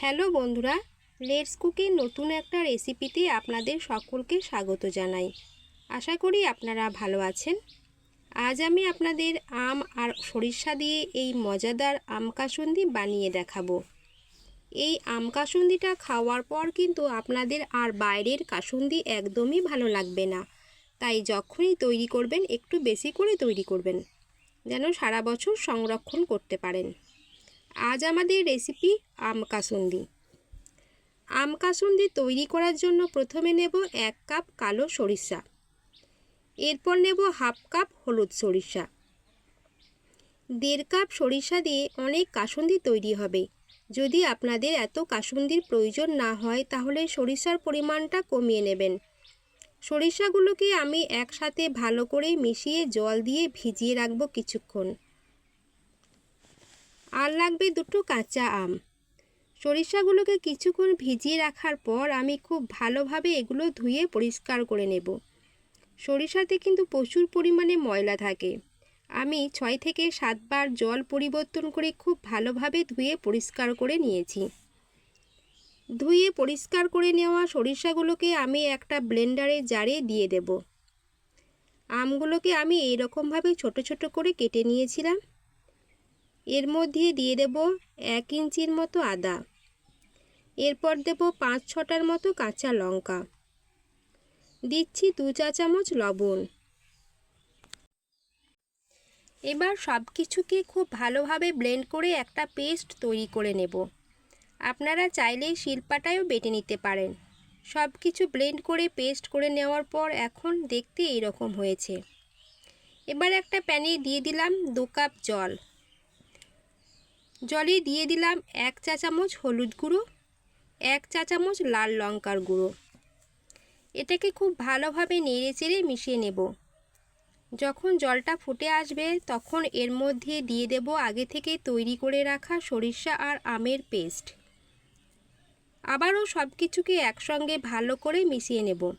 Hello বন্ধুরা let's কুকের নতুন একটা রেসিপিতে আপনাদের সকলকে স্বাগত জানাই। আশা করি আপনারা ভালো আছেন। আজ আমি আপনাদের আম আর সরিষা দিয়ে এই মজাদার আম কাসুন্দি বানিয়ে দেখাবো। এই আম কাসুন্দিটা খাওয়ার পর কিন্তু আপনাদের আর বাইরের কাসুন্দি একদমই ভালো লাগবে না। তাই যখনই তৈরি করবেন, একটু বেশি করে তৈরি করবেন, যেন সারা বছর সংরক্ষণ করতে পারেন। আজ আমাদের রেসিপি আম কাসুন্দি। আম কাসুন্দি তৈরি করার জন্য প্রথমে নেব এক কাপ কালো সরিষা। এরপর নেব হাফ কাপ হলুদ সরিষা। দেড় কাপ সরিষা দিয়ে অনেক কাসুন্দি তৈরি হবে। যদি আপনাদের এত কাসুন্দির প্রয়োজন না হয়, তাহলে সরিষার পরিমাণটা কমিয়ে নেবেন। সরিষাগুলোকে আমি একসাথে ভালো করে মিশিয়ে জল দিয়ে ভিজিয়ে রাখব কিছুক্ষণ। আর লাগবে দুটো কাঁচা আম। সরিষাগুলোকে কিছুক্ষণ ভিজিয়ে রাখার পর আমি খুব ভালোভাবে এগুলো ধুয়ে পরিষ্কার করে নেব। সরিষাতে কিন্তু প্রচুর পরিমাণে ময়লা থাকে। আমি ছয় থেকে সাতবার জল পরিবর্তন করে খুব ভালোভাবে ধুয়ে পরিষ্কার করে নিয়েছি। ধুয়ে পরিষ্কার করে নেওয়া সরিষাগুলোকে আমি একটা ব্লেন্ডারে জারে দিয়ে দেব। আমগুলোকে আমি এইরকমভাবে ছোট ছোট করে কেটে নিয়েছিলাম। এর মধ্যে দিয়ে দেব এক ইঞ্চির মতো আদা। এরপর দেব পাঁচ ছটার মতো কাঁচা লঙ্কা। দিচ্ছি দু চা চামচ লবণ। এবার সব কিছুকে খুব ভালোভাবে ব্লেন্ড করে একটা পেস্ট তৈরি করে নেব। আপনারা চাইলে শিলপাটায়ও বেটে নিতে পারেন। সব কিছু ব্লেন্ড করে পেস্ট করে নেওয়ার পর এখন দেখতে এইরকম হয়েছে। এবার একটা প্যানে দিয়ে দিলাম দু কাপ জল। জলে দিয়ে দিলাম এক চা চামচ হলুদ গুঁড়ো, এক চা চামচ লাল লঙ্কার গুঁড়ো। এটাকে খুব ভালোভাবে নেড়ে চেড়ে মিশিয়ে নেব। যখন জলটা ফুটে আসবে, তখন এর মধ্যে দিয়ে দেব আগে থেকে তৈরি করে রাখা সরিষা আর আমের পেস্ট। আবারও সব কিছুকে একসঙ্গে ভালো করে মিশিয়ে নেব।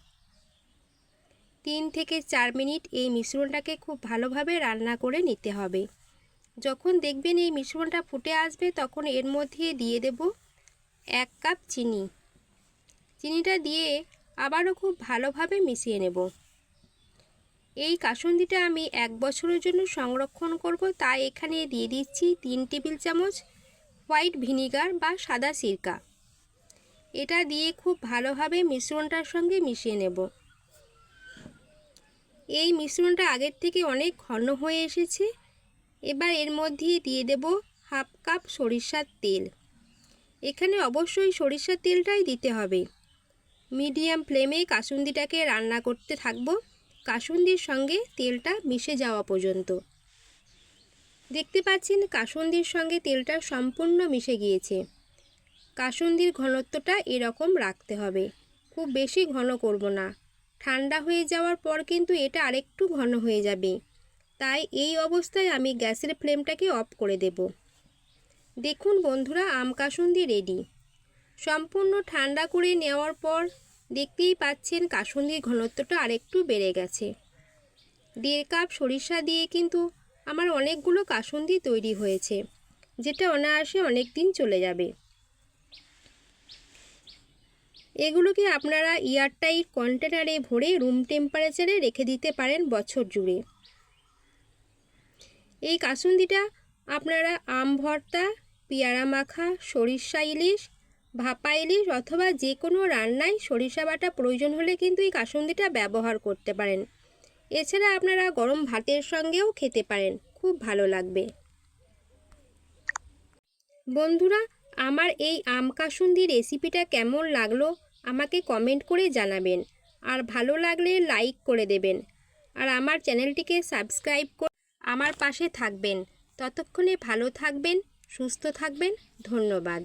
তিন থেকে চার মিনিট এই মিশ্রণটাকে খুব ভালোভাবে রান্না করে নিতে হবে। যখন দেখবেন এই মিশ্রণটা ফুটে আসবে, তখন এর মধ্যে দিয়ে দেব এক কাপ চিনি। চিনিটা দিয়ে আবারও খুব ভালোভাবে মিশিয়ে নেব। এই কাসুন্দিটা আমি এক বছরের জন্য সংরক্ষণ করব। তাই এখানে দিয়ে দিচ্ছি তিন টেবিল চামচ হোয়াইট ভিনিগার বা সাদা সিরকা। এটা দিয়ে খুব ভালোভাবে মিশ্রণটার সঙ্গে মিশিয়ে নেব। এই মিশ্রণটা আগের থেকে অনেক ঘন হয়ে এসেছে। এবার এর মধ্যে দিয়ে দেব হাফ কাপ সরিষার তেল। এখানে অবশ্যই সরিষার তেলটাই দিতে হবে। মিডিয়াম ফ্লেমে কাসুন্দিটাকে রান্না করতে থাকব। কাসুন্দির সঙ্গে তেলটা মিশে যাওয়া পর্যন্ত। দেখতে পাচ্ছেন কাসুন্দির সঙ্গে তেলটা সম্পূর্ণ মিশে গিয়েছে। কাসুন্দির ঘনত্বটা এরকম রাখতে হবে। খুব বেশি ঘন করব না। ঠান্ডা হয়ে যাওয়ার পর কিন্তু এটা আরেকটু ঘন হয়ে যাবে। তাই এই অবস্থায় আমি গ্যাসের ফ্লেমটাকে অফ করে দেব। দেখুন বন্ধুরা, আম কাসুন্দি রেডি সম্পূর্ণ ঠান্ডা করে নেওয়ার পর দেখতেই পাচ্ছেন কাসুন্দির ঘনত্বটা আরেকটু বেড়ে গেছে। দেড় কাপ সরিষা দিয়ে কিন্তু আমার অনেকগুলো কাসুন্দি তৈরি হয়েছে, যেটা অনায়াসে অনেক দিন চলে যাবে। এগুলোকে আপনারা এয়ারটাইট কন্টেনারে ভরে রুম টেম্পারেচারে রেখে দিতে পারেন বছর জুড়ে। এই কাসুন্দিটা আপনারা আম ভর্তা, পেয়ারা মাখা, সরিষা ইলিশ, ভাপা ইলিশ অথবা যে কোনো রান্নায় সরিষা বাটা প্রয়োজন হলে কিন্তু এই কাসুন্দিটা ব্যবহার করতে পারেন। এছাড়া আপনারা গরম ভাতের সঙ্গেও খেতে পারেন, খুব ভালো লাগবে। বন্ধুরা, আমার এই আম কাসুন্দি রেসিপিটা কেমন লাগল আমাকে কমেন্ট করে জানাবেন। আর ভালো লাগলে লাইক করে দেবেন। আর আমার চ্যানেলটিকে সাবস্ক্রাইব করে আমার পাশে থাকবেন। ততক্ষণে ভালো থাকবেন সুস্থ থাকবেন। ধন্যবাদ।